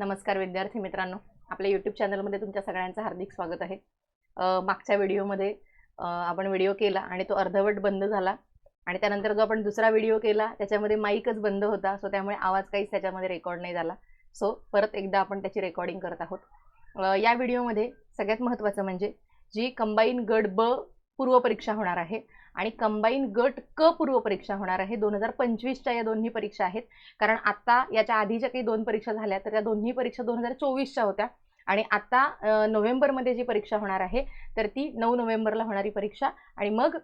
नमस्कार विद्यार्थी मित्रांनो. आपल्या यूट्यूब चॅनलमध्ये तुमच्या सगळ्यांचं हार्दिक स्वागत आहे. मागच्या व्हिडिओमध्ये आपण व्हिडिओ केला आणि तो अर्धवट बंद झाला. आणि त्यानंतर जो आपण दुसरा व्हिडिओ केला त्याच्यामध्ये माईकच बंद होता. सो त्यामुळे आवाज काहीच त्याच्यामध्ये रेकॉर्ड नाही झाला. सो परत एकदा आपण त्याची रेकॉर्डिंग करत आहोत. या व्हिडिओमध्ये सगळ्यात महत्त्वाचं म्हणजे जी कंबाईन गट ब पूर्वपरीक्षा होणार आहे आणि कंबाईन गट क पूर्व परीक्षा होणार आहे. दोन हजार पंचवीसच्या या दोन्ही परीक्षा आहेत. कारण आता याच्या आधीच्या काही दोन परीक्षा झाल्या तर त्या दोन्ही परीक्षा दोन हजार चोवीसच्या होत्या. आणि आता नोव्हेंबरमध्ये जी परीक्षा होणार आहे तर ती नऊ नोव्हेंबरला होणारी परीक्षा. आणि मग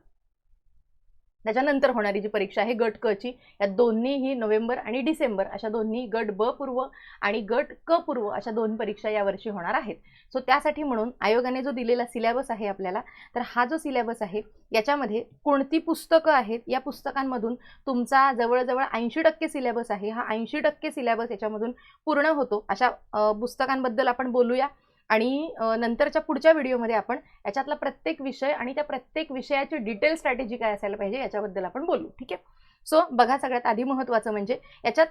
त्याच्यानंतर होणारी जी परीक्षा आहे गट क ची या दोन्हीही नोव्हेंबर आणि डिसेंबर अशा दोन्ही गट ब पूर्व आणि गट क पूर्व अशा दोन परीक्षा यावर्षी होणार आहेत. सो त्यासाठी म्हणून आयोगाने जो दिलेला सिलेबस आहे आपल्याला तर हा जो सिलेबस आहे याच्यामध्ये कोणती पुस्तकं आहेत या पुस्तकांमधून तुमचा जवळजवळ ऐंशी टक्के सिलेबस आहे हा ऐंशी टक्के सिलेबस याच्यामधून पूर्ण होतो. अशा पुस्तकांबद्दल आपण बोलूया. आणि नंतरच्या पुढच्या व्हिडिओमध्ये आपण याच्यातला प्रत्येक विषय आणि त्या प्रत्येक विषयाची डिटेल स्ट्रॅटेजी काय असायला पाहिजे याच्याबद्दल आपण बोलू ठीक आहे? सो बघा सगळ्यात आधी महत्त्वाचं म्हणजे याच्यात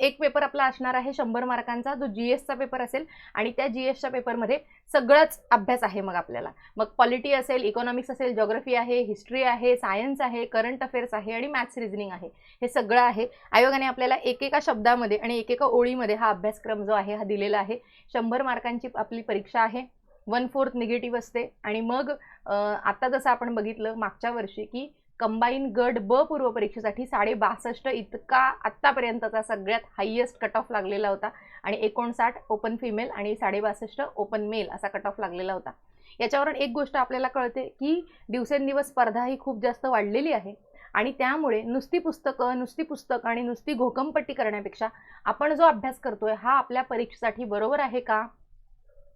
एक पेपर आपला असणार आहे शंभर मार्कांचा जो जी एसचा पेपर असेल आणि त्या जी एसच्या पेपरमध्ये सगळाच अभ्यास आहे मग आपल्याला. मग पॉलिटी असेल इकॉनॉमिक्स असेल जॉग्रफी आहे हिस्ट्री आहे सायन्स आहे करंट अफेअर्स आहे आणि मॅथ्स रिझनिंग आहे. हे सगळं आहे. आयोगाने आपल्याला एकेका शब्दामध्ये आणि एकेका ओळीमध्ये हा अभ्यासक्रम जो आहे हा दिलेला आहे. शंभर मार्कांची आपली परीक्षा आहे. वन फोर्थ निगेटिव्ह असते. आणि मग आत्ता आता जसं आपण बघितलं मागच्या वर्षी की कंबाईन गट ब पूर्व परीक्षेसाठी साडे बासष्ट इतका आत्तापर्यंतचा सगळ्यात हायेस्ट कट ऑफ लागलेला होता. आणि एकोणसाठ ओपन फिमेल आणि साडे बासष्ट ओपन मेल असा कट ऑफ लागलेला होता. याच्यावरून एक गोष्ट आपल्याला कळते की दिवसेंदिवस स्पर्धा ही खूप जास्त वाढलेली आहे. आणि त्यामुळे नुसती पुस्तकं नुसती पुस्तकं आणि नुसती घोकमपट्टी करण्यापेक्षा आपण जो अभ्यास करतोय हा आपल्या परीक्षेसाठी बरोबर आहे का?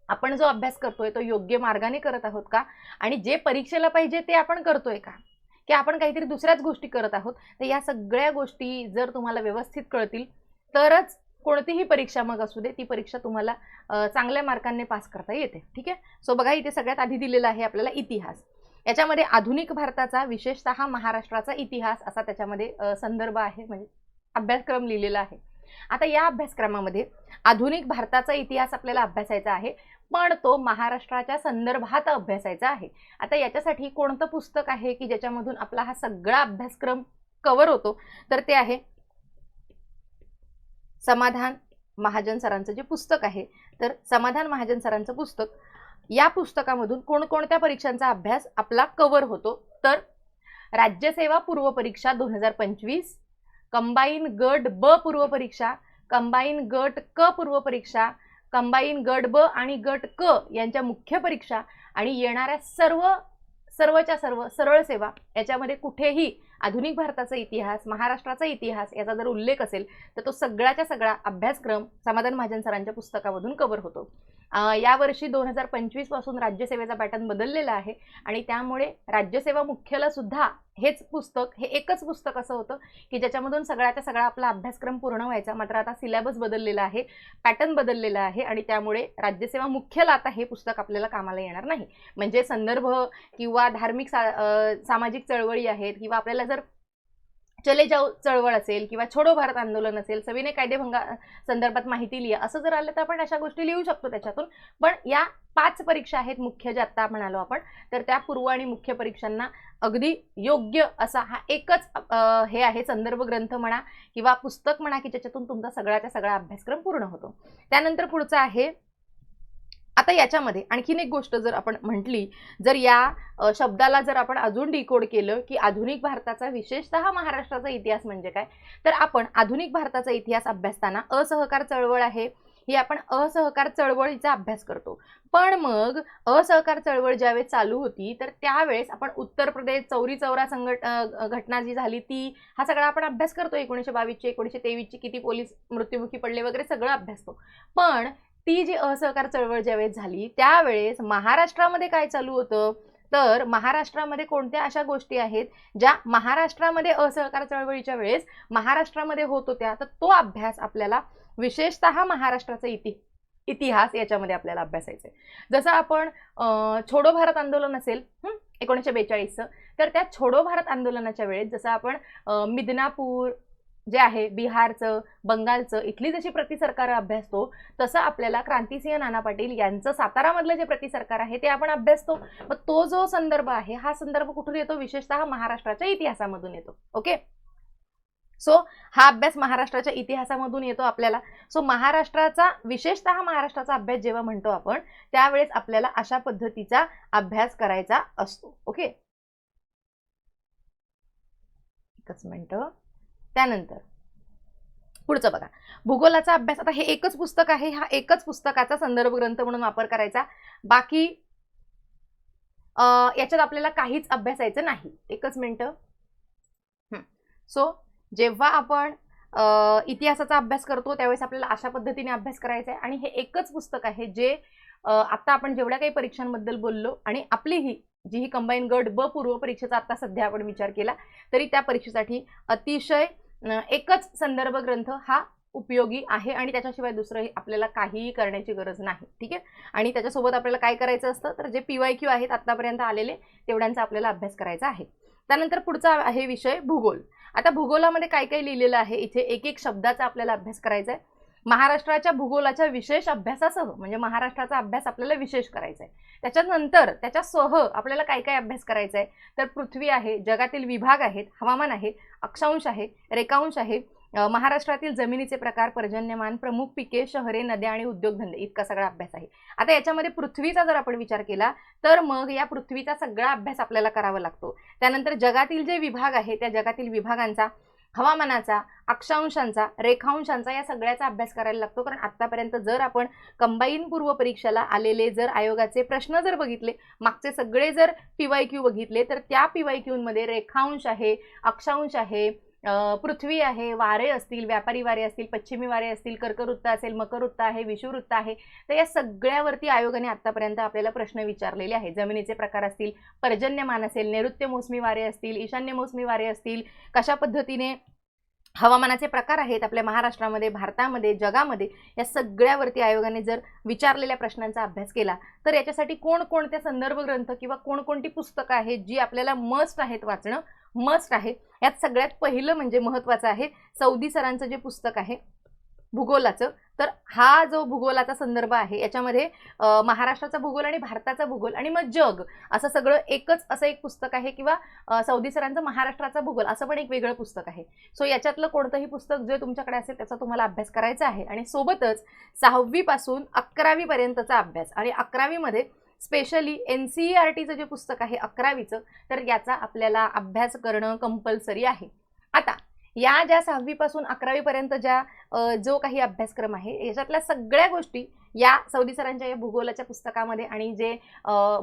आपण जो अभ्यास करतोय तो योग्य मार्गाने करत आहोत का? आणि जे परीक्षेला पाहिजे ते आपण करतोय का? की आपण काहीतरी दुसऱ्याच गोष्टी करत आहोत. तर या सगळ्या गोष्टी जर तुम्हाला व्यवस्थित कळतील तरच कोणतीही परीक्षा मग असू दे ती परीक्षा तुम्हाला चांगल्या मार्कांनी पास करता येते. ठीक आहे? सो बघा इथे सगळ्यात आधी दिलेला आहे आपल्याला इतिहास. याच्यामध्ये आधुनिक भारताचा विशेषतः महाराष्ट्राचा इतिहास असा त्याच्यामध्ये संदर्भ आहे म्हणजे अभ्यासक्रम लिहिलेला आहे. आता या अभ्यासक्रमामध्ये आधुनिक भारताचा इतिहास आपल्याला अभ्यासायचा आहे. पण तो महाराष्ट्राच्या संदर्भात अभ्यासायचा आहे. आता याच्यासाठी कोणतं पुस्तक आहे की ज्याच्यामधून आपला हा सगळा अभ्यासक्रम कव्हर होतो? तर ते आहे समाधान महाजन सरांचं जे पुस्तक आहे. तर समाधान महाजन सरांचं पुस्तक या पुस्तकामधून कोणकोणत्या परीक्षांचा अभ्यास आपला कव्हर होतो? तर राज्यसेवा पूर्व परीक्षा दोन हजार पंचवीस कंबाईन गट ब पूर्व परीक्षा कंबाईन गट क पूर्व परीक्षा कंबाईन गट ब आणि गट क यांच्या मुख्य परीक्षा आणि येणाऱ्या सर्व सर्वच्या सर्व सरळ सेवा याच्यामध्ये कुठेही आधुनिक भारताचा इतिहास महाराष्ट्राचा इतिहास याचा जर उल्लेख असेल तर तो सगळ्याच्या सगळा अभ्यासक्रम समाधान महाजन सरांच्या पुस्तकामधून कव्हर होतो. यावर्षी दोन हजार पंचवीसपासून राज्यसेवेचा पॅटर्न बदललेला आहे आणि त्यामुळे राज्यसेवा मुख्यला सुद्धा हेच पुस्तक हे एकच पुस्तक असं होतं की ज्याच्यामधून सगळ्याचा सगळा आपला अभ्यासक्रम पूर्ण व्हायचा. मात्र आता सिलेबस बदललेला आहे पॅटर्न बदललेला आहे आणि त्यामुळे राज्यसेवा मुख्यला आता हे पुस्तक आपल्याला कामाला येणार नाही. म्हणजे संदर्भ किंवा धार्मिक सा सामाजिक चळवळी आहेत किंवा आपल्याला जर चले जाऊ चळवळ असेल किंवा छोडो भारत आंदोलन असेल सविनय कायदेभंगा संदर्भात माहिती लिहा असं जर आलं तर आपण अशा गोष्टी लिहू शकतो त्याच्यातून. पण या पाच परीक्षा आहेत मुख्य ज्या आत्ता म्हणालो आपण तर त्या पूर्व आणि मुख्य परीक्षांना अगदी योग्य असा हा एकच हे आहे संदर्भ ग्रंथ म्हणा किंवा पुस्तक म्हणा की ज्याच्यातून तुमचा सगळ्याचा सगळा अभ्यासक्रम पूर्ण होतो. त्यानंतर पुढचं आहे आता याच्यामध्ये आणखीन एक गोष्ट जर आपण म्हटली जर या शब्दाला जर आपण अजून डिकोड केलं की आधुनिक भारताचा विशेषतः महाराष्ट्राचा इतिहास म्हणजे काय तर आपण आधुनिक भारताचा इतिहास अभ्यासताना असहकार चळवळ आहे ही आपण असहकार चळवळीचा अभ्यास करतो. पण मग असहकार चळवळ ज्यावेळेस चालू होती तर त्यावेळेस आपण उत्तर प्रदेश चौरी चौरा संघट घटना जी झाली ती हा सगळा आपण अभ्यास करतो एकोणीसशे बावीसची एकोणीसशे तेवीसची किती पोलीस मृत्युमुखी पडले वगैरे सगळं अभ्यासतो. पण ती जी असहकार चळवळ ज्यावेळेस झाली त्यावेळेस महाराष्ट्रामध्ये काय चालू होतं? तर महाराष्ट्रामध्ये कोणत्या अशा गोष्टी आहेत ज्या महाराष्ट्रामध्ये असहकार चळवळीच्या वेळेस महाराष्ट्रामध्ये होत होत्या? तर तो अभ्यास आपल्याला विशेषतः महाराष्ट्राचा इति इतिहास याच्यामध्ये आपल्याला अभ्यासायचा आहे जसं आपण छोडो भारत आंदोलन असेल एकोणीसशे बेचाळीसचं. तर त्या छोडो भारत आंदोलनाच्या वेळेस जसं आपण मिदनापूर जे आहे बिहारचं बंगालचं इथली जशी प्रति सरकार अभ्यासतो तसं आपल्याला क्रांतिसिंह नाना पाटील यांचं सातारामधलं जे प्रति सरकार आहे ते आपण अभ्यासतो. मग तो जो संदर्भ आहे हा संदर्भ कुठून येतो? विशेषतः महाराष्ट्राच्या इतिहासामधून येतो. ओके? सो हा अभ्यास महाराष्ट्राच्या इतिहासामधून येतो आपल्याला. सो महाराष्ट्राचा विशेषतः महाराष्ट्राचा अभ्यास जेव्हा म्हणतो आपण त्यावेळेस आपल्याला अशा पद्धतीचा अभ्यास करायचा असतो. ओके? एकच मिनटं. त्यानंतर. पुढचं बघा. भूगोलाचा अभ्यास आता हे एकच पुस्तक आहे हा एकच पुस्तकाचा संदर्भ ग्रंथ म्हणून वापर करायचा. बाकी याच्यात आपल्याला काहीच अभ्यासायचं नाही. एकच मिनटं. सो जेव्हा आपण इतिहासाचा अभ्यास करतो त्यावेळेस आपल्याला अशा पद्धतीने अभ्यास करायचा आहे. आणि हे एकच पुस्तक आहे जे आत्ता आता आपण जेवढ्या काही परीक्षांबद्दल बोललो आणि आपली ही जी ही कंबाईन गट ब पूर्व परीक्षेचा आता सध्या आपण विचार केला तरी त्या परीक्षेसाठी अतिशय एकच संदर्भ ग्रंथ हा उपयोगी आहे आणि त्याच्याशिवाय दुसरं आपल्याला काहीही करण्याची गरज नाही ठीक आहे? आणि त्याच्यासोबत आपल्याला काय करायचं असतं? तर जे पी वाय क्यू आहेत आत्तापर्यंत आलेले तेवढ्यांचा आपल्याला अभ्यास करायचा आहे. त्यानंतर पुढचा आहे विषय भूगोल. आता भूगोलामध्ये काय काय लिहिलेलं आहे? इथे एक एक शब्दाचा आपल्याला अभ्यास करायचा आहे. महाराष्ट्राच्या भूगोलाच्या विशेष अभ्यासासह म्हणजे महाराष्ट्राचा अभ्यास आपल्याला विशेष करायचा आहे. त्याच्यानंतर त्याच्यासह आपल्याला काय काय अभ्यास करायचा आहे? तर पृथ्वी आहे जगातील विभाग आहेत हवामान आहे अक्षांश आहे रेखांश आहे. महाराष्ट्रातील जमिनीचे प्रकार पर्जन्यमान प्रमुख पिके शहरे नद्या आणि उद्योगधंदे इतका सगळा अभ्यास आहे. आता याच्यामध्ये पृथ्वीचा जर आपण विचार केला तर मग या पृथ्वीचा सगळा अभ्यास आपल्याला करावा लागतो. त्यानंतर जगातील जे विभाग आहे त्या जगातील विभागांचा हवामानाचा अक्षांशांचा रेखांशांचा या सगळ्याचा अभ्यास करायला लागतो. कारण आत्तापर्यंत जर आपण कंबाईन पूर्व परीक्षेला आलेले जर आयोगाचे प्रश्न जर बघितले मागचे सगळे जर पी वाय क्यू बघितले तर त्या पी वाय क्यूमध्ये रेखांश आहे अक्षांश आहे पृथ्वी आहे वारे असतील व्यापारी वारे असतील पश्चिमी वारे असतील कर्कवृत्त असेल मकरवृत्त आहे विषुवृत्त आहे तर या सगळ्यावरती आयोगाने आतापर्यंत आपल्याला प्रश्न विचारलेले आहेत. जमिनीचे प्रकार असतील पर्जन्यमान असेल नैऋत्य मोसमी वारे असतील ईशान्य मोसमी वारे असतील कशा पद्धतीने हवामानाचे प्रकार आहेत आपल्या महाराष्ट्रामध्ये भारतामध्ये जगामध्ये या सगळ्यावरती आयोगाने जर विचारलेल्या प्रश्नांचा अभ्यास केला तर याच्यासाठी कोणकोणते संदर्भ ग्रंथ किंवा कोणकोणती पुस्तकं आहेत जी आपल्याला मस्ट आहेत वाचणं मस्ट आहे यात सगळ्यात पहिलं म्हणजे महत्त्वाचं आहे सौदी सरांचं जे पुस्तक आहे भूगोलाचं. तर हा जो भूगोलाचा संदर्भ आहे याच्यामध्ये महाराष्ट्राचा भूगोल आणि भारताचा भूगोल आणि मग जग असं सगळं एकच असं एक पुस्तक आहे किंवा सौदी सरांचं महाराष्ट्राचा भूगोल असं पण एक वेगळं पुस्तक आहे. सो याच्यातलं कोणतंही पुस्तक जे तुमच्याकडे असेल त्याचा तुम्हाला अभ्यास करायचा आहे. आणि सोबतच सहावीपासून अकरावीपर्यंतचा अभ्यास. आणि अकरावीमध्ये specially N C E R टीचं जे पुस्तक आहे अकरावीचं तर याचा आपल्याला अभ्यास करणं कंपल्सरी आहे. आता या ज्या सहावीपासून अकरावीपर्यंत ज्या जो काही अभ्यासक्रम आहे याच्यातल्या सगळ्या गोष्टी या सौदी सरांच्या या भूगोलाच्या पुस्तकामध्ये आणि जे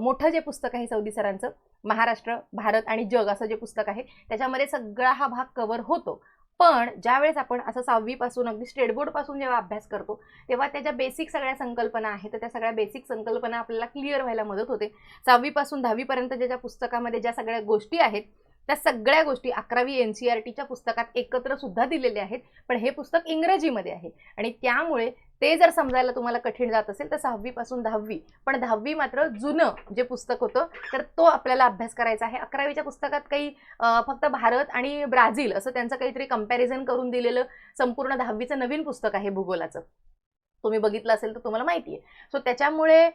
मोठं जे पुस्तक आहे सौदी सरांचं महाराष्ट्र भारत आणि जग असं जे पुस्तक आहे त्याच्यामध्ये सगळा हा भाग कव्हर होतो. पण ज्यावेळेस आपण असं सहावीपासून अगदी स्टेट बोर्डपासून जेव्हा अभ्यास करतो तेव्हा त्याच्या बेसिक सगळ्या संकल्पना आहेत तर त्या सगळ्या बेसिक संकल्पना आपल्याला क्लिअर व्हायला मदत होते. सहावीपासून दहावीपर्यंत ज्या ज्या पुस्तकामध्ये ज्या सगळ्या गोष्टी आहेत त्या सगळ्या गोष्टी अकरावी एन सी आर टीच्या पुस्तकात एकत्र सुद्धा दिलेल्या आहेत पण हे पुस्तक इंग्रजीमध्ये आहे. आणि त्यामुळे ते जर समजायला तुम्हाला कठीण जात असेल तर सहावीपासून दहावी. पण दहावी मात्र जुनं जे पुस्तक होतं तर तो आपल्याला अभ्यास करायचा आहे. अकरावीच्या पुस्तकात काही फक्त भारत आणि ब्राझील असं त्यांचं काहीतरी कंपॅरिझन करून दिलेलं संपूर्ण दहावीचं नवीन पुस्तक आहे भूगोलाचं. तुम्ही बघितलं असेल तर तुम्हाला माहिती आहे. सो त्याच्यामुळे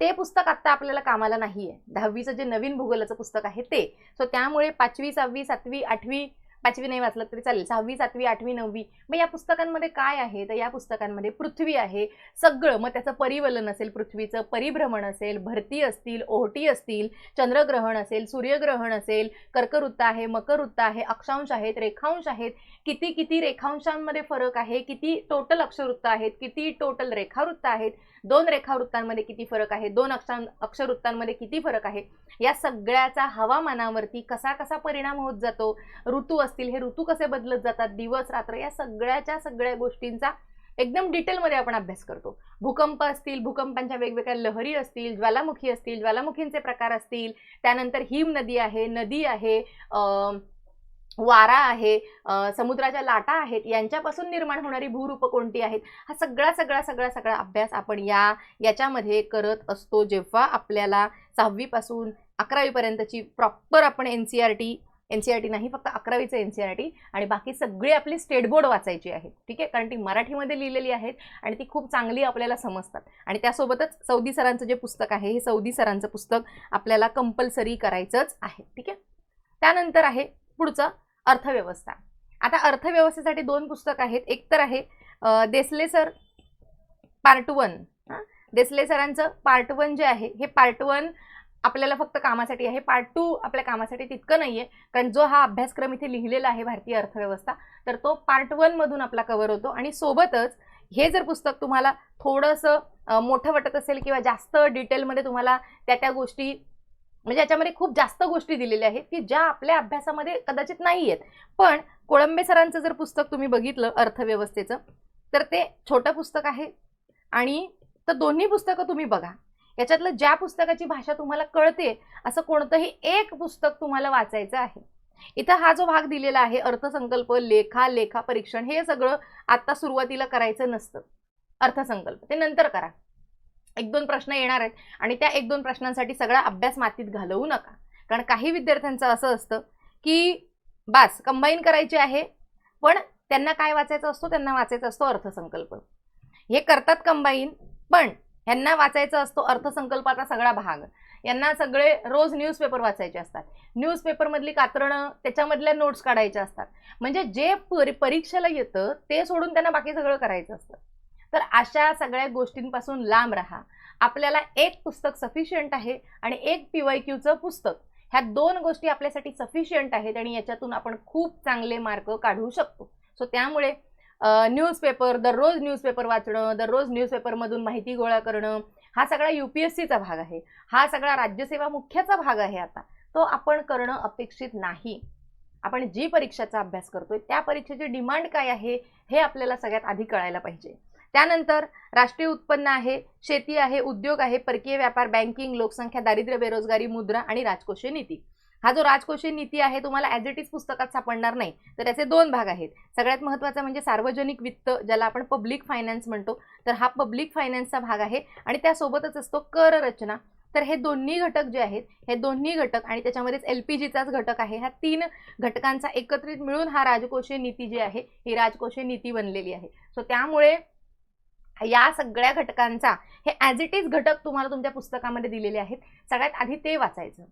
ते पुस्तक आत्ता आपल्याला कामाला नाही आहे दहावीचं जे नवीन भूगोलाचं पुस्तक आहे ते. सो त्यामुळे पाचवी सहावी सातवी आठवी पाचवी नाही वाचलं तरी चालेल. सहावी सातवी आठवी नववी. मग या पुस्तकांमध्ये काय आहे? तर या पुस्तकांमध्ये पृथ्वी आहे. सगळं मग त्याचं परिवलन असेल पृथ्वीचं परिभ्रमण असेल भरती असतील ओहटी असतील चंद्रग्रहण असेल सूर्यग्रहण असेल कर्कवृत्त आहे मकरवृत्त आहे अक्षांश आहेत रेखांश आहेत. किती किती रेखांशांमध्ये फरक आहे? किती टोटल अक्षरवृत्त आहेत? किती टोटल रेखावृत्त आहेत? दोन रेखावृत्तांमध्ये किती फरक आहे? दोन अक्षां अक्षरवृत्तांमध्ये किती फरक आहे? या सगळ्याचा हवामानावरती कसा कसा परिणाम होत जातो? ऋतू असतील हे ऋतू कसे बदलत जातात दिवस रात्र या सगळ्याच्या सगळ्या गोष्टींचा एकदम डिटेलमध्ये आपण अभ्यास करतो. भूकंप असतील भूकंपांच्या वेगवेगळ्या लहरी असतील ज्वालामुखी असतील ज्वालामुखींचे प्रकार असतील त्यानंतर हिम नदी आहे नदी आहे वारा आहे समुद्राच्या लाटा आहेत यांच्यापासून निर्माण होणारी भूरूप कोणती आहेत हा सगळा सगळा सगळा सगळा अभ्यास आपण या याच्यामध्ये करत असतो. जेव्हा आपल्याला सहावीपासून अकरावीपर्यंतची प्रॉपर आपण N C R T N C R T नाही फक्त अकरावीचं एन सी आर टी आणि बाकी सगळी आपली स्टेट बोर्ड वाचायची आहे ठीक आहे? कारण ती मराठीमध्ये लिहिलेली आहेत आणि ती खूप चांगली आपल्याला समजतात. आणि त्यासोबतच सौदी सरांचं जे पुस्तक आहे हे सौदी सरांचं पुस्तक आपल्याला कंपल्सरी करायचंच आहे ठीक आहे? त्यानंतर आहे पुढचं अर्थव्यवस्था. आता अर्थव्यवस्थेसाठी दोन पुस्तक आहेत. एक तर आहे Desale sir part one Desale सरांचं पार्ट वन जे आहे हे पार्ट वन आपल्याला फक्त कामासाठी आहे. पार्ट टू आपल्या कामासाठी तितकं नाही आहे कारण जो हा अभ्यासक्रम इथे लिहिलेला आहे भारतीय अर्थव्यवस्था तर तो पार्ट वनमधून आपला कव्हर होतो. आणि सोबतच हे जर पुस्तक तुम्हाला थोडंसं मोठं वाटत असेल किंवा जास्त डिटेलमध्ये तुम्हाला त्या त्या गोष्टी म्हणजे याच्यामध्ये खूप जास्त गोष्टी दिलेल्या आहेत की ज्या आपल्या अभ्यासामध्ये कदाचित नाही आहेत पण कोळंबे सरांचं जर पुस्तक तुम्ही बघितलं अर्थव्यवस्थेचं तर ते छोटं पुस्तक आहे. आणि तर दोन्ही पुस्तकं तुम्ही बघा. याच्यातलं ज्या पुस्तकाची भाषा तुम्हाला कळते असं कोणतंही एक पुस्तक तुम्हाला वाचायचं आहे. इथं हा जो भाग दिलेला आहे अर्थसंकल्प लेखा लेखा परीक्षण हे सगळं आत्ता सुरुवातीला करायचं नसतं. अर्थसंकल्प ते नंतर करा. एक दोन प्रश्न येणार आहेत आणि त्या एक दोन प्रश्नांसाठी सगळा अभ्यास मातीत घालवू नका. कारण काही विद्यार्थ्यांचं असं असतं की बास कंबाईन करायची आहे पण त्यांना काय वाचायचं असतो? त्यांना वाचायचा असतो अर्थसंकल्प. हे करतात कंबाईन पण ह्यांना वाचायचा असतो अर्थसंकल्पाचा सगळा भाग. यांना सगळे रोज न्यूजपेपर वाचायचे असतात. न्यूजपेपरमधली कातरणं त्याच्यामधल्या नोट्स काढायच्या असतात. म्हणजे जे परी परीक्षेला येतं ते सोडून त्यांना बाकी सगळं करायचं असतं. तर अशा सगळ्या गोष्टींपासून लांब राहा. आपल्याला एक पुस्तक सफिशियंट आहे आणि एक पी वाय क्यूचं पुस्तक. ह्या दोन गोष्टी आपल्यासाठी सफिशियंट आहेत आणि याच्यातून आपण खूप चांगले मार्क काढू शकतो. सो त्यामुळे न्यूजपेपर दररोज न्यूजपेपर वाचणं दररोज न्यूजपेपरमधून माहिती गोळा करणं हा सगळा यू पी एस सीचा भाग आहे. हा सगळा राज्यसेवा मुख्याचा भाग आहे आता. तो आपण करणं अपेक्षित नाही. आपण जी परीक्षाचा अभ्यास करतोय त्या परीक्षेची डिमांड काय आहे हे आपल्याला सगळ्यात आधी कळायला पाहिजे. त्यानंतर राष्ट्रीय उत्पन्न आहे शेती आहे उद्योग आहे परकीय व्यापार बँकिंग लोकसंख्या दारिद्र्य बेरोजगारी मुद्रा आणि राजकोषीय नीती. हा जो राजकोषीय नीती आहे तुम्हाला ॲज इट इज पुस्तकात सापडणार नाही. तर त्याचे दोन भाग आहेत. सगळ्यात महत्त्वाचा म्हणजे सार्वजनिक वित्त ज्याला आपण पब्लिक फायनान्स म्हणतो. तर हा पब्लिक फायनान्सचा भाग आहे आणि त्यासोबतच असतो कर रचना. तर हे दोन्ही घटक जे आहेत हे दोन्ही घटक आणि त्याच्यामध्येच एल पी जीचाच घटक आहे ह्या तीन घटकांचा एकत्रित मिळून हा राजकोषीय नीती जी आहे ही राजकोषीय नीती बनलेली आहे. सो त्यामुळे या सगळ्या घटकांचा हे ॲज इट इज घटक तुम्हाला तुमच्या पुस्तकामध्ये दिलेले आहेत. सगळ्यात आधी ते वाचायचं.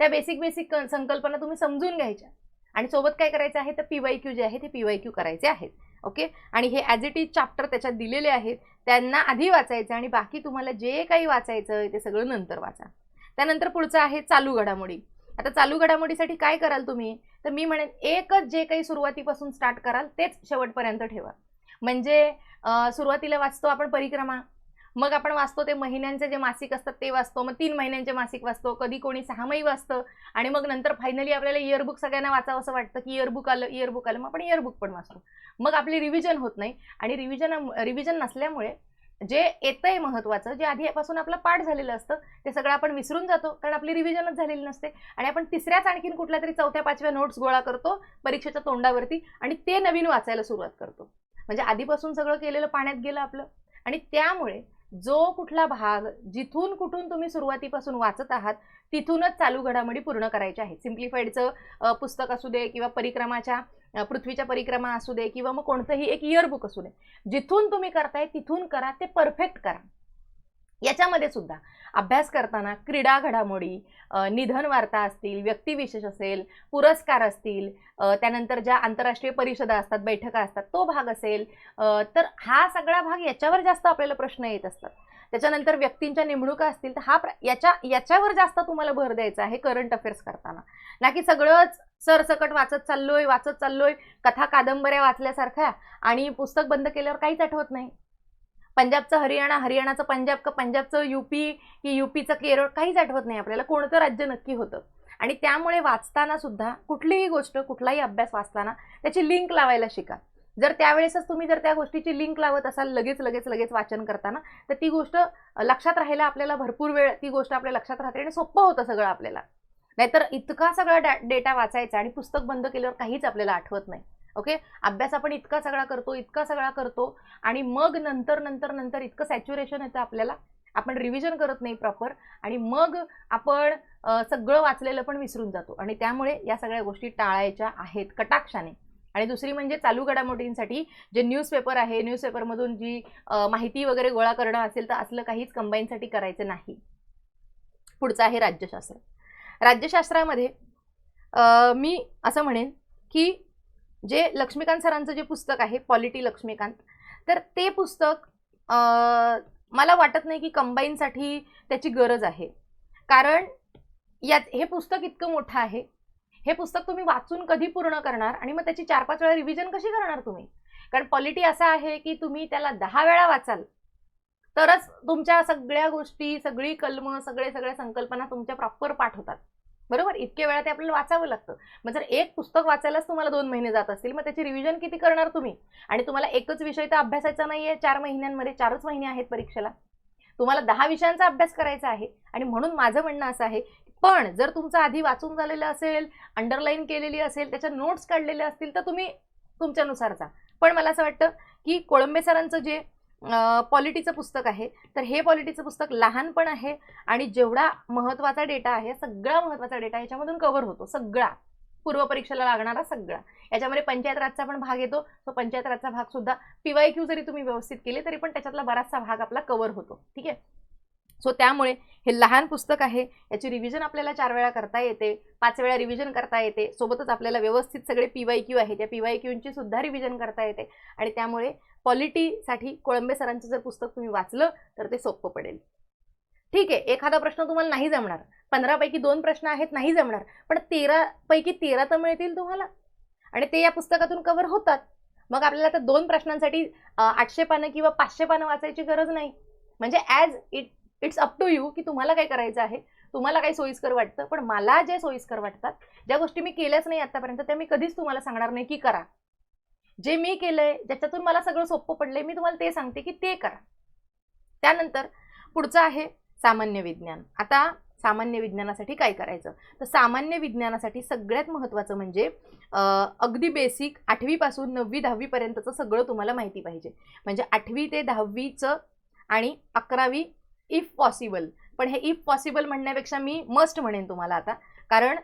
त्या बेसिक बेसिक संकल्पना तुम्ही समजून घ्यायच्या. आणि सोबत काय करायचं आहे? तर पी वाय क्यू जे आहे ते पी वाय क्यू करायचे आहेत. ओके आणि हे ॲज इट इज चॅप्टर त्याच्यात दिलेले आहेत. त्यांना आधी वाचायचं आणि बाकी तुम्हाला जे काही वाचायचं आहे ते सगळं नंतर वाचा. त्यानंतर पुढचं आहे चालू घडामोडी. आता चालू घडामोडीसाठी काय कराल तुम्ही? तर मी म्हणेन एकच जे काही सुरुवातीपासून स्टार्ट कराल तेच शेवटपर्यंत ठेवा. म्हणजे सुरुवातीला वाचतो आपण परिक्रमा. मग आपण वाचतो ते महिन्यांचे जे मासिक असतात ते वाचतो मग तीन महिन्यांचे मासिक वाचतो कधी कोणी सहामाही वाचतं आणि मग नंतर फायनली आपल्याला इयरबुक सगळ्यांना वाचावं असं वाटतं की इयरबुक आलं इयरबुक आलं मग आपण इयरबुक पण वाचतो. मग आपली रिव्हिजन होत नाही आणि रिव्हिजन रिव्हिजन नसल्यामुळे जे येतंय महत्त्वाचं जे आधीपासून आपलं पाठ झालेलं असतं ते सगळं आपण विसरून जातो कारण आपली रिव्हिजनच झालेली नसते आणि आपण तिसऱ्याच आणखीन कुठल्या तरी चौथ्या पाचव्या नोट्स गोळा करतो परीक्षेच्या तोंडावरती आणि ते नवीन वाचायला सुरुवात करतो. म्हणजे आधीपासून सगळं केलेलं पाण्यात गेलं आपलं आणि त्यामुळे जो कुठला भाग जिथून कुठून तुम्ही सुरुवातीपासून वाचत आहात तिथूनच चालू घडामोडी पूर्ण करायच्या आहेत. सिम्प्लिफाईडचं पुस्तक असू दे किंवा परिक्रमाच्या पृथ्वीच्या परिक्रमा असू दे किंवा मग कोणतंही एक इयरबुक असू दे. जिथून तुम्ही करताय तिथून करा ते परफेक्ट करा. याच्यामध्ये सुद्धा अभ्यास करताना क्रीडा घडामोडी निधन वार्ता असतील व्यक्तिविशेष असेल पुरस्कार असतील त्यानंतर ज्या आंतरराष्ट्रीय परिषदा असतात बैठका असतात तो भाग असेल तर हा सगळा भाग याच्यावर जास्त आपल्याला प्रश्न येत असतात. त्याच्यानंतर व्यक्तींच्या नेमणुका असतील तर हा प्र याच्या याच्यावर जास्त तुम्हाला भर द्यायचा आहे करंट अफेअर्स करताना. ना की सगळंच सरसकट वाचत चाललोय वाचत चाललोय कथा कादंबऱ्या वाचल्यासारख्या आणि पुस्तक बंद केल्यावर काहीच आठवत नाही. पंजाबचं हरियाणा हरियाणाचं पंजाब का पंजाबचं युपी की युपीचं केरळ काहीच आठवत नाही आपल्याला. कोणतं राज्य नक्की होतं? आणि त्यामुळे वाचताना सुद्धा कुठलीही गोष्ट कुठलाही अभ्यास वाचताना त्याची लिंक लावायला शिका. जर त्यावेळेसच तुम्ही जर त्या गोष्टीची लिंक लावत असाल लगेच लगेच लगेच वाचन करताना तर ती गोष्ट लक्षात राहायला आपल्याला भरपूर वेळ ती गोष्ट आपल्या लक्षात राहते आणि सोपं होतं सगळं आपल्याला. नाहीतर इतका सगळा डा डेटा वाचायचा आणि पुस्तक बंद केल्यावर काहीच आपल्याला आठवत नाही. ओके? अभ्यास आपण इतका सगळा करतो इतका सगळा करतो आणि मग नंतर नंतर नंतर इतकं सॅच्युरेशन येतं आपल्याला. आपण रिव्हिजन करत नाही प्रॉपर आणि मग आपण सगळं वाचलेलं पण विसरून जातो. आणि त्यामुळे या सगळ्या गोष्टी टाळायच्या आहेत कटाक्षाने. आणि दुसरी म्हणजे चालू घडामोडींसाठी जे न्यूजपेपर आहे न्यूजपेपरमधून जी माहिती वगैरे गोळा करणं असेल तर असलं काहीच कंबाईनसाठी करायचं नाही. पुढचं आहे राज्यशास्त्र. राज्यशास्त्रामध्ये मी असं म्हणेन की जे लक्ष्मीकांत सरांचं जे पुस्तक आहे पॉलिटी लक्ष्मीकांत तर ते पुस्तक मला वाटत नाही की कंबाईनसाठी त्याची गरज आहे. कारण यात हे पुस्तक इतकं मोठं आहे. हे पुस्तक तुम्ही वाचून कधी पूर्ण करणार आणि मग त्याची चार पाच वेळा रिव्हिजन कशी करणार तुम्ही? कारण पॉलिटी असं आहे की तुम्ही त्याला दहा वेळा वाचाल तरच तुमच्या सगळ्या गोष्टी सगळी कलमं सगळे सगळ्या संकल्पना तुमच्या प्रॉपर पाठ होतात. बरोबर? इतक्या वेळा ते आपल्याला वाचावं लागतं. मग जर एक पुस्तक वाचायलाच तुम्हाला दोन महिने जात असतील मग त्याची रिव्हिजन किती करणार तुम्ही? आणि तुम्हाला एकच विषय तर अभ्यासायचा नाही आहे चार महिन्यांमध्ये चारच महिने आहेत परीक्षेला. तुम्हाला दहा विषयांचा अभ्यास करायचा आहे. आणि म्हणून माझं म्हणणं असं आहे पण जर तुमचं आधी वाचून झालेलं असेल अंडरलाईन केलेली असेल त्याच्या नोट्स काढलेल्या असतील तर तुम्ही तुमच्यानुसार जा. पण मला असं वाटतं की कोळंबे सरांचं जे पॉलिटीचं पुस्तक आहे. तर हे पॉलिटीचं पुस्तक लहान पण आहे आणि जेवढा महत्त्वाचा डेटा आहे सगळा महत्त्वाचा डेटा याच्यामधून कव्हर होतो सगळा. पूर्वपरीक्षेला लागणारा सगळा. याच्यामध्ये पंचायत राजचा पण भाग येतो. तो पंचायत राजचा भाग सुद्धा पीवाय क्यू जरी तुम्ही व्यवस्थित केले तरी पण त्याच्यातला बराचसा भाग आपला कव्हर होतो. ठीक आहे? सो त्यामुळे हे लहान पुस्तक आहे याची रिव्हिजन आपल्याला चार वेळा करता येते पाच वेळा रिव्हिजन करता येते सोबतच आपल्याला व्यवस्थित सगळे पीवाय क्यू आहे त्या पीवाय क्यूंची सुद्धा रिव्हिजन करता येते आणि त्यामुळे पॉलिटीसाठी कोळंबे सरांचं जर पुस्तक तुम्ही वाचलं तर ते सोपं पडेल. ठीक आहे एखादा प्रश्न तुम्हाला नाही जमणार. पंधरापैकी दोन प्रश्न आहेत नाही जमणार. पण तेरापैकी तेरा तर मिळतील तुम्हाला. आणि ते या पुस्तकातून कव्हर होतात. मग आपल्याला आता दोन प्रश्नांसाठी आठशे पानं किंवा पाचशे पानं वाचायची गरज नाही. म्हणजे as it it's up to you की तुम्हाला काय करायचं आहे. तुम्हाला काही सोयीस्कर वाटतं पण मला जे सोयीस्कर वाटतात ज्या गोष्टी मी केल्याच नाही आतापर्यंत त्या मी कधीच तुम्हाला सांगणार नाही की करा. जे मी केलंय ज्याच्यातून मला सगळं सोपं पडलंय मी तुम्हाला ते सांगते की ते करा. त्यानंतर पुढचं आहे सामान्य विज्ञान. आता सामान्य विज्ञानासाठी काय करायचं? तर सामान्य विज्ञानासाठी सगळ्यात महत्त्वाचं म्हणजे अगदी बेसिक आठवीपासून नववी दहावीपर्यंतचं सगळं तुम्हाला माहिती पाहिजे. म्हणजे आठवी ते दहावीचं आणि अकरावी इफ पॉसिबल पण हे इफ पॉसिबल म्हणण्यापेक्षा मी मस्ट म्हणेन तुम्हाला आता. कारण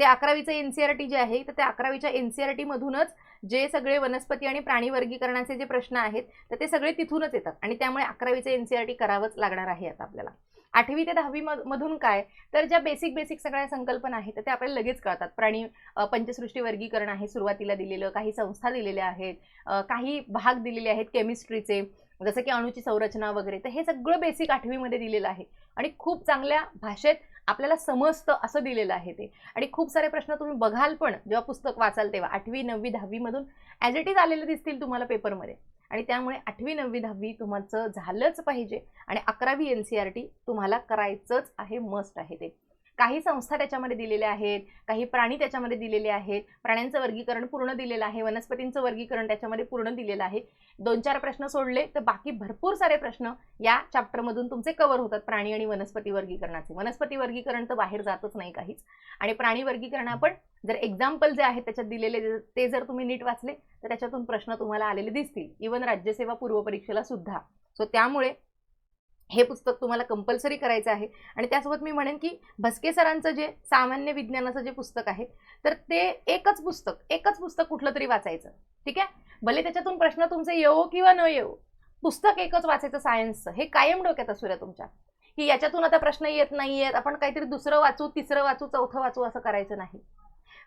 ते अकरावीचं एन सी आर टी जे आहे तर त्या अकरावीच्या एन सी आर टीमधूनच जे सगळे वनस्पती आणि प्राणी वर्गीकरणाचे जे प्रश्न आहेत तर ते सगळे तिथूनच येतात. आणि त्यामुळे अकरावीचं एन सी आर टी करावंच लागणार आहे आता आपल्याला. आठवी ते दहावी मधून काय तर ज्या बेसिक बेसिक सगळ्या संकल्पना आहेत तर त्या आपल्याला लगेच कळतात. प्राणी पंचसृष्टी वर्गीकरण आहे सुरुवातीला दिलेलं काही संस्था दिलेल्या आहेत काही भाग दिलेले आहेत केमिस्ट्रीचे जसं की अणूची संरचना वगैरे तर हे सगळं बेसिक आठवीमध्ये दिलेलं आहे. आणि खूप चांगल्या भाषेत आपल्याला समजतं असं दिलेलं आहे ते. आणि खूप सारे प्रश्न तुम्ही बघाल पण जेव्हा पुस्तक वाचाल तेव्हा आठवी नववी दहावीमधून ॲज इट इज आलेले दिसतील तुम्हाला पेपरमध्ये आणि त्यामुळे आठवी नववी दहावी तुमचं झालंच पाहिजे. आणि अकरावी एन सी आर टी तुम्हाला करायचंच आहे मस्ट आहे ते. काही संस्था त्याच्यामध्ये दिलेल्या आहेत काही प्राणी त्याच्यामध्ये दिलेले आहेत प्राण्यांचं वर्गीकरण पूर्ण दिलेलं आहे वनस्पतींचं वर्गीकरण त्याच्यामध्ये पूर्ण दिलेलं आहे. दोन चार प्रश्न सोडले तर बाकी भरपूर सारे प्रश्न या चॅप्टरमधून तुमचे कव्हर होतात प्राणी आणि वनस्पती वर्गीकरणाचे. वनस्पती वर्गीकरण तर बाहेर जातच नाही काहीच. आणि प्राणी वर्गीकरण आपण जर एक्झाम्पल जे आहेत त्याच्यात दिलेले ते जर तुम्ही नीट वाचले तर त्याच्यातून प्रश्न तुम्हाला आलेले दिसतील. इवन राज्यसेवा पूर्वपरीक्षेला सुद्धा. सो त्यामुळे हे पुस्तक तुम्हाला कंपल्सरी करायचं आहे. आणि त्यासोबत मी म्हणेन की भस्के सरांचं जे सामान्य विज्ञानाचं जे पुस्तक आहे तर ते एकच पुस्तक एकच पुस्तक कुठलं तरी वाचायचं. ठीक आहे? भले त्याच्यातून प्रश्न तुमचे येवो किंवा न येवो पुस्तक एकच वाचायचं सायन्सचं हे कायम डोक्यात असू द्या तुमच्या. की याच्यातून आता प्रश्न येत नाही आहेत आपण काहीतरी दुसरं वाचू तिसरं वाचू चौथं वाचू असं करायचं नाही.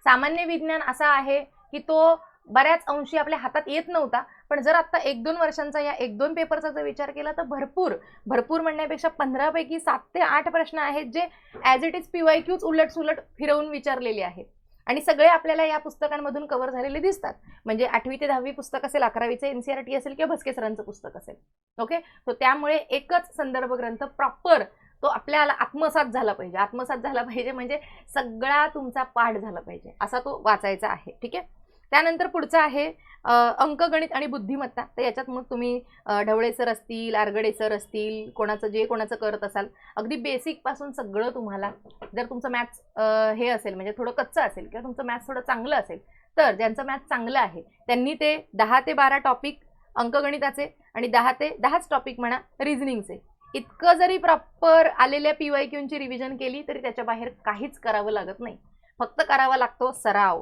सामान्य विज्ञान असा आहे की तो बऱ्याच अंशी आपल्या हातात येत नव्हता पण जर आता एक दोन वर्षांचा या एक दोन पेपरचा जर विचार केला तर भरपूर भरपूर म्हणण्यापेक्षा पंधरापैकी सात ते आठ प्रश्न आहेत जे as it is P Y क्यूच उलटसुलट फिरवून विचारलेले आहेत. आणि सगळे आपल्याला या पुस्तकांमधून कव्हर झालेले दिसतात. म्हणजे आठवी ते दहावी पुस्तक असेल अकरावीचं एन सी आर टी असेल किंवा भस्के सरांचं पुस्तक असेल. ओके सो त्यामुळे एकच संदर्भ ग्रंथ प्रॉपर तो आपल्याला आत्मसात झाला पाहिजे. आत्मसात झाला पाहिजे म्हणजे सगळा तुमचा पाठ झाला पाहिजे. असा तो वाचायचा आहे. ठीक आहे? त्यानंतर पुढचं आहे अंकगणित आणि बुद्धिमत्ता. तर याच्यात मग तुम्ही ढवळे सर असतील आरगडे सर असतील कोणाचं जे कोणाचं करत असाल अगदी बेसिकपासून सगळं तुम्हाला जर तुमचं मॅथ्स हे असेल म्हणजे थोडं कच्चं असेल किंवा तुमचं मॅथ्स थोडं चांगलं असेल तर ज्यांचं मॅथ्स चांगलं आहे त्यांनी ते दहा ते बारा टॉपिक अंकगणिताचे आणि दहा ते दहाच टॉपिक म्हणा रिझनिंगचे इतकं जरी प्रॉपर आलेल्या पी वाय क्यूंची रिव्हिजन केली तरी त्याच्या बाहेर काहीच करावं लागत नाही. फक्त करावा लागतो सराव.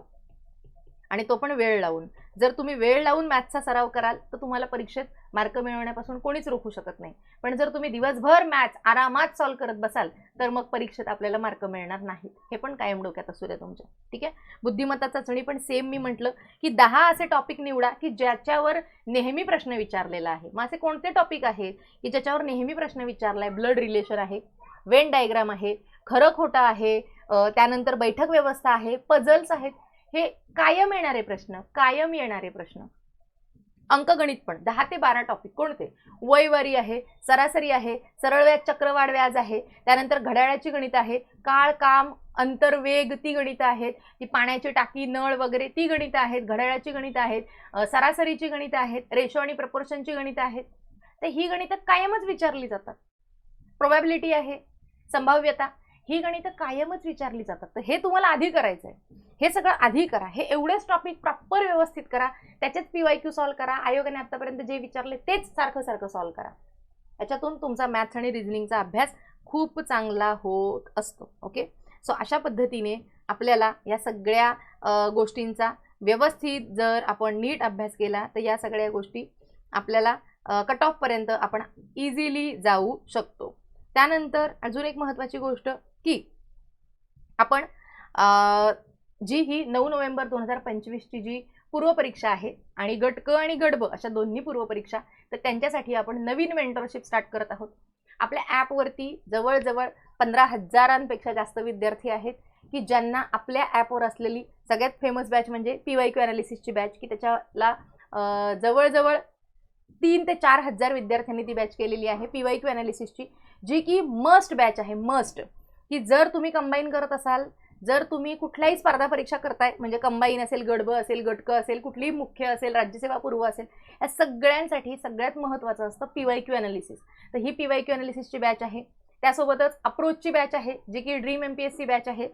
आणि तो पण वेळ लावून. जर तुम्ही वेळ लावून मॅथ्सचा सराव कराल तर तुम्हाला परीक्षेत मार्क मिळवण्यापासून कोणीच रोखू शकत नाही. पण जर तुम्ही दिवसभर मॅथ्स आरामात सॉल्व्ह करत बसाल तर मग परीक्षेत आपल्याला मार्क मिळणार नाहीत. हे पण कायम डोक्यात असू द्या तुमच्या. ठीक आहे? बुद्धिमत्ता चाचणी पण सेम मी म्हटलं की दहा असे टॉपिक निवडा की ज्याच्यावर नेहमी प्रश्न विचारलेला आहे. मग असे कोणते टॉपिक आहेत की ज्याच्यावर नेहमी प्रश्न विचारलाय? ब्लड रिलेशन आहे वेन डायग्राम आहे खरं खोटं आहे त्यानंतर बैठक व्यवस्था आहे पझल्स आहेत. हे कायम येणारे प्रश्न कायम येणारे प्रश्न. अंकगणित पण दहा ते बारा टॉपिक कोणते? वयवारी आहे सरासरी आहे सरळ व्याज चक्रवाढ व्याज आहे त्यानंतर घड्याळाची गणित आहे काळ काम अंतर वेग ती गणितं आहेत ती पाण्याची टाकी नळ वगैरे ती गणितं आहेत घड्याळाची गणितं आहेत सरासरीची गणितं आहेत रेशो आणि प्रपोर्शनची गणितं आहेत. तर ही गणितं कायमच विचारली जातात. प्रोबॅबिलिटी आहे संभाव्यता ही गणितं कायमच विचारली जातात. तर हे तुम्हाला आधी करायचं आहे हे सगळं आधी करा. हे एवढेच टॉपिक प्रॉपर व्यवस्थित करा. त्याच्यात पी वाय क्यू सॉल्व्ह करा. आयोगाने आतापर्यंत जे विचारले तेच सारखं सारखं सॉल्व्ह करा. याच्यातून तुमचा मॅथ्स आणि रिझनिंगचा अभ्यास खूप चांगला होत असतो. ओके सो अशा पद्धतीने आपल्याला या सगळ्या गोष्टींचा व्यवस्थित जर आपण नीट अभ्यास केला तर या सगळ्या गोष्टी आपल्याला कट ऑफपर्यंत आपण इझिली जाऊ शकतो. त्यानंतर अजून एक महत्त्वाची गोष्ट की आपण जी ही नऊ नोव्हेंबर दोन हजार पंचवीसची जी पूर्वपरीक्षा आहे आणि गट क आणि गट ब अशा दोन्ही पूर्वपरीक्षा तर त्यांच्यासाठी आपण नवीन मेंटरशिप स्टार्ट करत आहोत. आपल्या ॲपवरती जवळजवळ पंधरा हजारांपेक्षा जास्त विद्यार्थी आहेत की ज्यांना आपल्या ॲपवर असलेली सगळ्यात फेमस बॅच म्हणजे पी वाय क्यू ॲनालिसिसची बॅच की त्याच्याला जवळजवळ तीन ते चार हजार विद्यार्थ्यांनी ती बॅच केलेली आहे पी वाय क्यू ॲनालिसिसची जी की मस्ट बॅच आहे मस्ट की जर तुम्ही कंबाईन करत असाल जर तुम्ही कुठल्याही स्पर्धा परीक्षा करताय म्हणजे कंबाईन असेल गडब असेल गटक असेल कुठलीही मुख्य असेल राज्यसेवा पूर्व असेल या सगळ्यांसाठी सगळ्यात महत्त्वाचं असतं पी वाय क्यू ॲनालिसिस तर ही पी वाय क्यू ॲनालिसिसची बॅच आहे. त्यासोबतच अप्रोचची बॅच आहे जी की dream M P S C batch आहे.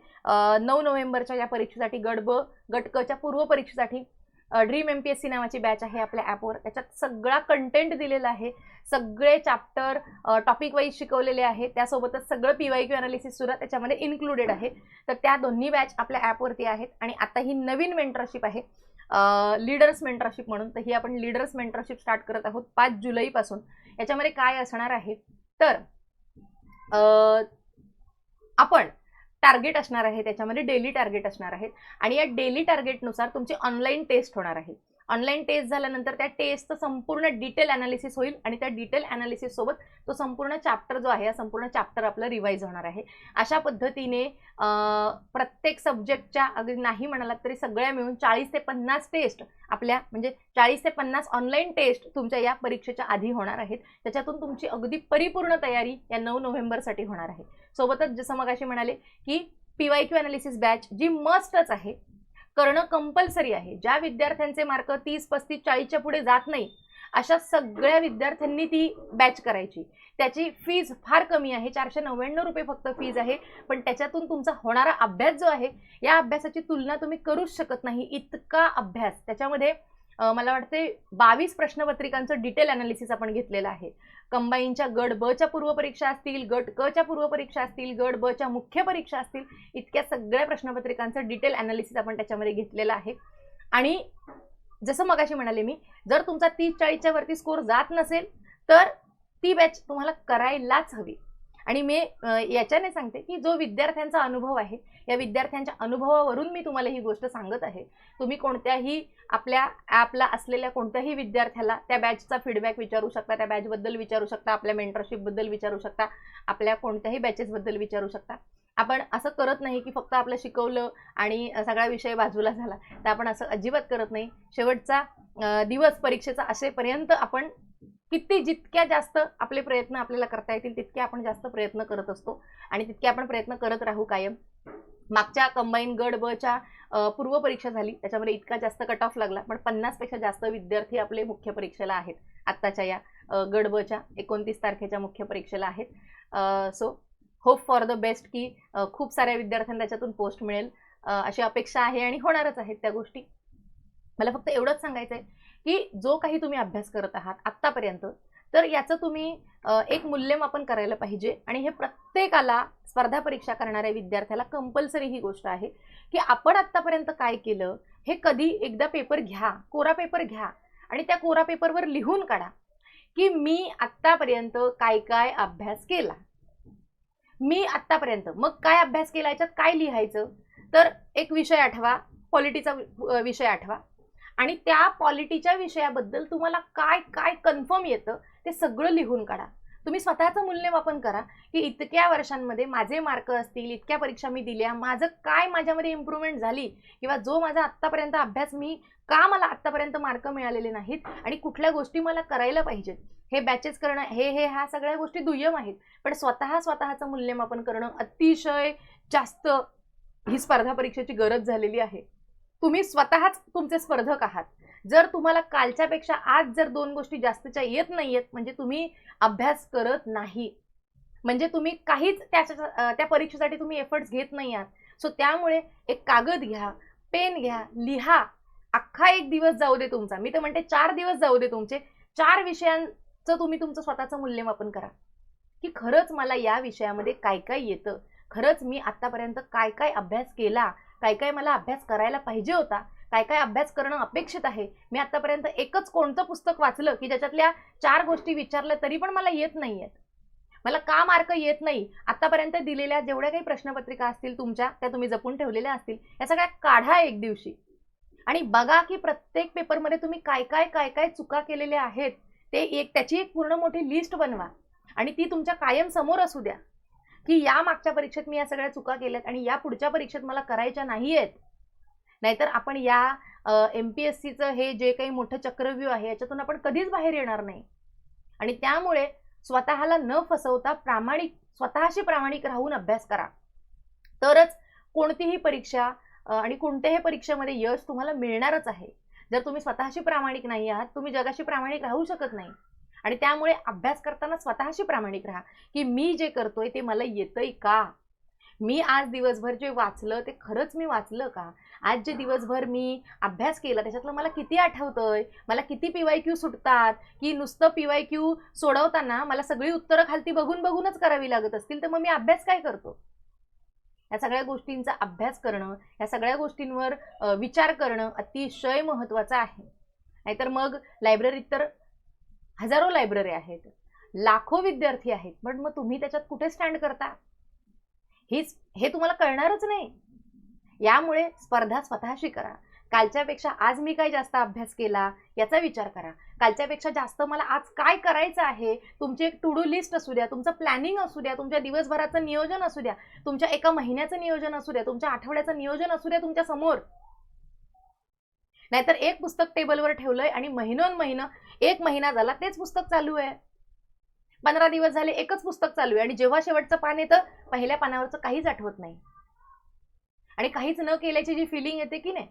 नऊ नोव्हेंबरच्या या परीक्षेसाठी गडब गटकच्या पूर्व परीक्षेसाठी dream M P S C नावाची बॅच आहे आपल्या ॲपवर त्याच्यात सगळा कंटेंट दिलेला आहे. सगळे चॅप्टर टॉपिक वाईज शिकवलेले आहे. त्यासोबतच सगळं पी वाय क्यू अनालिसिस सुद्धा त्याच्यामध्ये इन्क्लुडेड आहे. तर त्या दोन्ही बॅच आपल्या ॲपवरती आहेत. आणि आता ही नवीन मेंटरशिप आहे. लीडर्स मेंटरशिप म्हणून. तर ही आपण लीडर्स मेंटरशिप स्टार्ट करत आहोत पाच जुलैपासून याच्यामध्ये काय असणार आहे? तर आपण टार्गेट असणार आहे त्याच्यामध्ये डेली टार्गेट असणार आहे आणि या डेली टार्गेटनुसार तुमची ऑनलाईन टेस्ट होणार आहे. ऑनलाईन टेस्ट झाल्यानंतर त्या टेस्टचं संपूर्ण डिटेल अनालिसिस होईल आणि त्या डिटेल अनालिसिस सोबत तो संपूर्ण चॅप्टर जो आहे हा संपूर्ण चॅप्टर आपलं रिवाईज होणार आहे. अशा पद्धतीने प्रत्येक सब्जेक्टच्या अगदी नाही म्हणालात तरी सगळ्या मिळून चाळीस ते पन्नास टेस्ट आपल्या म्हणजे चाळीस ते पन्नास ऑनलाईन टेस्ट तुमच्या या परीक्षेच्या आधी होणार आहेत. त्याच्यातून तुमची अगदी परिपूर्ण तयारी या नऊ नोव्हेंबरसाठी होणार आहे. सोबतच जसं मग अशी म्हणाले की P Y Q analysis batch जी मस्टच आहे करणं कंपल्सरी आहे. ज्या विद्यार्थ्यांचे मार्क तीस पस्तीस चाळीसच्या पुढे जात नाही अशा सगळ्या विद्यार्थ्यांनी ती बॅच करायची. त्याची फीज फार कमी आहे. चारशे नव्याण्णव रुपये फक्त फीज आहे. पण त्याच्यातून तुमचा होणारा अभ्यास जो आहे या अभ्यासाची तुलना तुम्ही करूच शकत नाही. इतका अभ्यास. त्याच्यामध्ये मला वाटते बावीस प्रश्नपत्रिकांचं डिटेल अनालिसिस आपण घेतलेलं आहे. कंबाईनच्या गट ब च्या पूर्वपरीक्षा असतील गट क च्या पूर्वपरीक्षा असतील गट ब च्या मुख्य परीक्षा असतील इतक्या सगळ्या प्रश्नपत्रिकांचं डिटेल अनालिसिस आपण त्याच्यामध्ये घेतलेलं आहे. आणि जसं मगाशी म्हणाले मी जर तुमचा तीस चाळीसच्या वरती स्कोर जात नसेल तर ती बॅच तुम्हाला करायलाच हवी. आणि मी याच्याने सांगते की जो विद्यार्थ्यांचा अनुभव आहे या विद्यार्थ्यांच्या अनुभवावरून मी तुम्हाला ही गोष्ट सांगत आहे. तुम्ही कोणत्याही आपल्या ॲपला असलेल्या कोणत्याही विद्यार्थ्याला त्या बॅचचा फीडबॅक विचारू शकता त्या बॅचबद्दल विचारू शकता आपल्या मेंटरशिपबद्दल विचारू शकता आपल्या कोणत्याही बॅचेसबद्दल विचारू शकता. आपण असं करत नाही की फक्त आपलं शिकवलं आणि सगळा विषय बाजूला झाला. तर आपण असं अजिबात करत नाही. शेवटचा दिवस परीक्षेचा असेपर्यंत आपण किती जितक्या जास्त आपले प्रयत्न आपल्याला करता येतील तितके आपण जास्त प्रयत्न करत असतो. आणि तितके आपण प्रयत्न करत राहू कायम. मागच्या कंबाईन गड बच्या पूर्व परीक्षा झाली. त्याच्यामध्ये इतका जास्त कट ऑफ लागला. पण पन्नासपेक्षा जास्त विद्यार्थी आपले मुख्य परीक्षेला आहेत. आत्ताच्या या गड बच्या एकोणतीस तारखेच्या मुख्य परीक्षेला आहेत. So hope for the best की खूप साऱ्या विद्यार्थ्यांना त्याच्यातून पोस्ट मिळेल. अशी अपेक्षा आहे आणि होणारच आहेत त्या गोष्टी. मला फक्त एवढंच सांगायचं आहे की जो काही तुम्ही अभ्यास करत आहात आत्तापर्यंत तर याचं तुम्ही एक मूल्यमापन करायला पाहिजे. आणि हे प्रत्येकाला स्पर्धा परीक्षा करणाऱ्या विद्यार्थ्याला कंपल्सरी ही गोष्ट आहे की आपण आत्तापर्यंत काय केलं हे कधी एकदा पेपर घ्या कोरा पेपर घ्या आणि त्या कोरा पेपरवर लिहून काढा की मी आत्तापर्यंत काय काय अभ्यास केला. मी आत्तापर्यंत मग काय अभ्यास केला याच्यात काय लिहायचं? तर एक विषय आठवा पॉलिटीचा विषय आठवा. आणि त्या पॉलिटीच्या विषयाबद्दल तुम्हाला काय काय कन्फर्म येतं ते सगळं लिहून काढा. तुम्ही स्वतःचं मूल्यमापन करा की इतक्या वर्षांमध्ये माझे मार्क असतील इतक्या परीक्षा मी दिल्या माझं काय माझ्यामध्ये इम्प्रूव्हमेंट झाली किंवा जो माझा आत्तापर्यंत अभ्यास मी का मला आत्तापर्यंत मार्क मिळालेले नाहीत आणि कुठल्या गोष्टी मला करायला पाहिजेत. हे बॅचेस करणं हे हे ह्या सगळ्या गोष्टी दुय्यम आहेत. पण स्वतः स्वतःचं मूल्यमापन करणं अतिशय जास्त ही स्पर्धा परीक्षेची गरज झालेली आहे. तुम्ही स्वतःच तुमचे स्पर्धक आहात. जर तुम्हाला कालच्यापेक्षा आज जर दोन गोष्टी जास्तच्या येत नाही आहेत म्हणजे तुम्ही अभ्यास करत नाही म्हणजे तुम्ही काहीच त्याच्या त्या परीक्षेसाठी तुम्ही एफर्ट्स घेत नाही आहात. सो त्यामुळे एक कागद घ्या पेन घ्या लिहा. अख्खा एक दिवस जाऊ दे तुमचा. मी तर म्हणते चार दिवस जाऊ दे तुमचे. चार विषयांचं तुम्ही तुमचं स्वतःचं मूल्यमापन करा. की खरंच मला या विषयामध्ये काय काय येतं? खरंच मी आत्तापर्यंत काय काय अभ्यास केला? काय काय मला अभ्यास करायला पाहिजे होता काय काय अभ्यास करणं अपेक्षित आहे. मी आतापर्यंत एकच कोणतं पुस्तक वाचलं की ज्याच्यातल्या चार गोष्टी विचारल्या तरी पण मला येत नाही आहेत मला का मार्क येत नाही? आतापर्यंत दिलेल्या जेवढ्या काही प्रश्नपत्रिका असतील तुमच्या त्या तुम्ही जपून ठेवलेल्या असतील या सगळ्या काढा एक दिवशी. आणि बघा की प्रत्येक पेपरमध्ये तुम्ही काय काय काय काय चुका केलेल्या आहेत ते एक त्याची एक पूर्ण मोठी लिस्ट बनवा. आणि ती तुमच्या कायम समोर असू द्या. की या मागच्या परीक्षेत मी या सगळ्या चुका केल्यात आणि या पुढच्या परीक्षेत मला करायच्या नाही आहेत नाहीतर आपण या एम पी एस सीचं हे जे काही मोठं चक्रव्यूह आहे याच्यातून आपण कधीच बाहेर येणार नाही. आणि त्यामुळे स्वतःला न फसवता प्रामाणिक स्वतःशी प्रामाणिक राहून अभ्यास करा. तरच कोणतीही परीक्षा आणि कोणत्याही परीक्षेमध्ये यश तुम्हाला मिळणारच आहे. जर तुम्ही स्वतःशी प्रामाणिक नाही आहात तुम्ही जगाशी प्रामाणिक राहू शकत नाही. आणि त्यामुळे अभ्यास करताना स्वतःशी प्रामाणिक राहा. की मी जे करतोय ते मला येतंय का? मी आज दिवसभर जे वाचलं ते खरंच मी वाचलं का? आज जे दिवसभर मी अभ्यास केला त्याच्यातलं मला किती आठवतंय? मला किती पीवाय क्यू सुटतात? की नुसतं पीवाय क्यू सोडवताना मला सगळी उत्तरं खालती बघून बघूनच करावी लागत असतील तर मग मी अभ्यास काय करतो? या सगळ्या गोष्टींचा अभ्यास करणं या सगळ्या गोष्टींवर विचार करणं अतिशय महत्त्वाचं आहे. नाहीतर मग लायब्ररीत तर हजारो लायब्ररी आहेत लाखो विद्यार्थी आहेत पण मग तुम्ही त्याच्यात कुठे स्टँड करता? हीच हे तुम्हाला कळणारच नाही. यामुळे स्पर्धा स्वतःशी करा. कालच्यापेक्षा आज मी काय जास्त अभ्यास केला याचा विचार करा. कालच्यापेक्षा जास्त मला आज काय करायचं आहे तुमची एक टू डू लिस्ट असू द्या तुमचं प्लॅनिंग असू द्या तुमच्या दिवसभराचं नियोजन असू द्या तुमच्या एका महिन्याचं नियोजन असू द्या तुमच्या आठवड्याचं नियोजन असू द्या तुमच्यासमोर. नाहीतर एक पुस्तक टेबलवर ठेवलंय आणि महिनोन महिना एक महिना झाला तेच पुस्तक चालू आहे. पंधरा दिवस झाले एकच पुस्तक चालू आहे. आणि जेव्हा शेवटचं पान येतं पहिल्या पानावरचं काहीच आठवत नाही. आणि काहीच न केल्याची जी फिलिंग येते की नाही?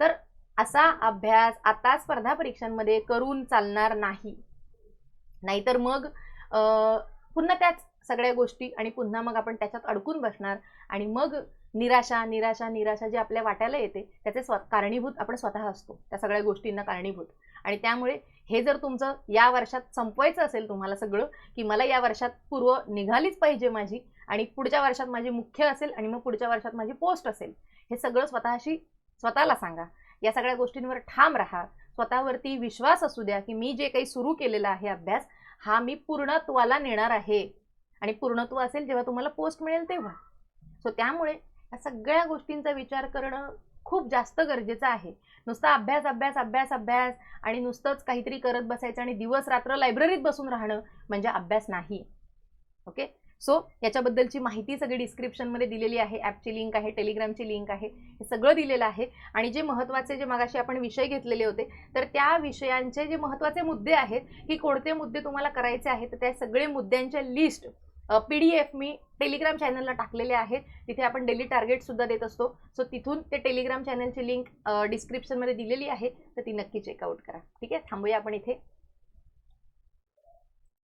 तर असा अभ्यास आता स्पर्धा परीक्षांमध्ये करून चालणार नाही. नाहीतर मग अं, पुन्हा त्याच सगळ्या गोष्टी आणि पुन्हा मग आपण त्याच्यात अडकून बसणार आणि मग निराशा निराशा निराशा जी आपल्या वाट्याला येते त्याचे स्व कारणीभूत आपण स्वतः असतो. त्या सगळ्या गोष्टींना कारणीभूत. आणि त्यामुळे हे जर तुमचं या वर्षात संपवायचं असेल तुम्हाला सगळं की मला या वर्षात पूर्व निघालीच पाहिजे माझी आणि पुढच्या वर्षात माझी मुख्य असेल आणि मग पुढच्या वर्षात माझी पोस्ट असेल हे सगळं स्वतःशी स्वतःला सांगा. या सगळ्या गोष्टींवर ठाम राहा. स्वतःवरती विश्वास असू द्या की मी जे काही सुरू केलेला आहे अभ्यास हा मी पूर्णत्वाला नेणार आहे. आणि पूर्णत्व असेल जेव्हा तुम्हाला पोस्ट मिळेल तेव्हा. सो त्यामुळे या सगळ्या गोष्टींचा विचार करणं खूप जास्त गरजेचं आहे. नुसता अभ्यास अभ्यास अभ्यास अभ्यास आणि नुसतंच काहीतरी करत बसायचं आणि दिवस रात्र लायब्ररीत बसून राहणं म्हणजे अभ्यास नाही. ओके सो याच्याबद्दलची माहिती सगळी डिस्क्रिप्शनमध्ये दिलेली आहे. ॲपची लिंक आहे टेलिग्रामची लिंक आहे. हे सगळं दिलेलं आहे. आणि जे महत्त्वाचे जे मगाशी आपण विषय घेतलेले होते तर त्या विषयांचे जे महत्त्वाचे मुद्दे आहेत की कोणते मुद्दे तुम्हाला करायचे आहेत तर त्या सगळे मुद्द्यांच्या लिस्ट पी डी एफ मी टेलिग्राम चॅनलला टाकलेले आहेत. तिथे आपण डेली टार्गेटसुद्धा देत असतो. सो तिथून ते टेलिग्राम चॅनलची लिंक डिस्क्रिप्शनमध्ये दिलेली आहे. तर ती नक्की चेकआउट करा. ठीक आहे? थांबूया आपण इथे.